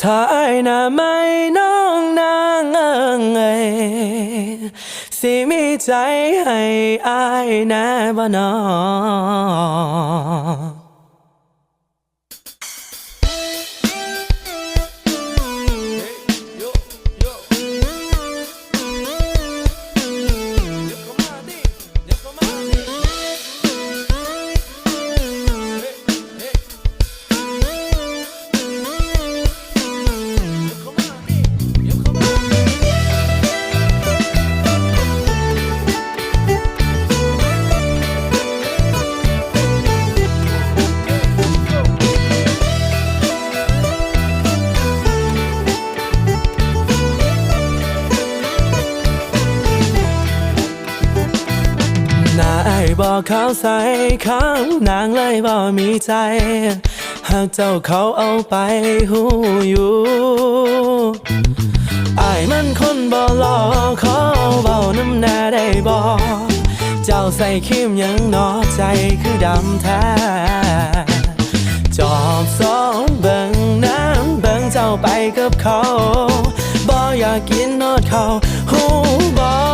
ถ้าไอ้หน่าไม่น้องนางเอิงเอ้ยสิมีใจให้อายแน่บ่นอ บอกเขาใส่ข้างนางเลยบ่มีใจ หากเจ้าเขาเอาไปหูอยู่อายมันคนบ่หลอกขอเบาน้ำหน้าได้บ่เจ้าใส่คิมยังนอใจคือดำแท้จอบสองเบิ่งน้ำเบิ่งเจ้าไปกับเขาบ่อยากกินนอดเขาหูบ่ถ้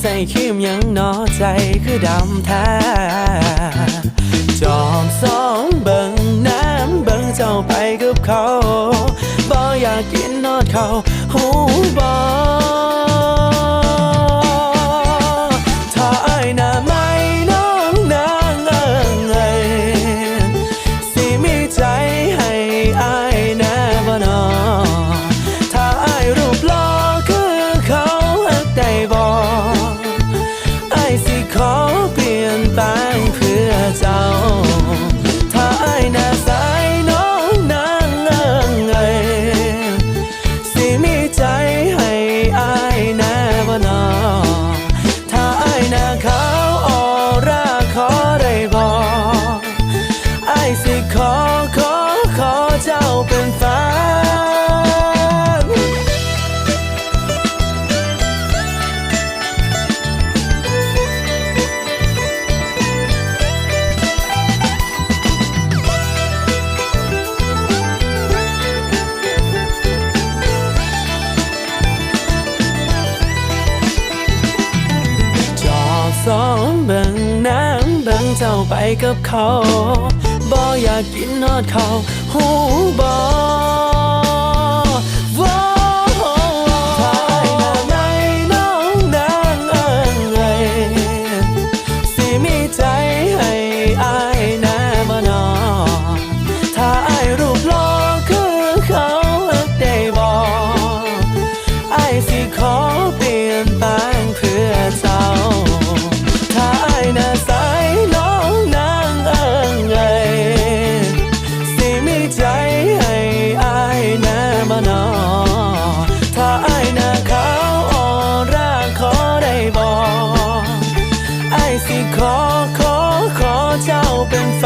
ใส่คิมยังนอใจคือดำแท้ จอมสองเบิ่งน้ำเบิ่งเจ้าไปกับเขาบ่อยากกินนอดเขาหูบ่ สองเบิ่งน้ำเบิ่งเจ้าไปกับเขาบ่อยากกินนอดเขาหูบอ open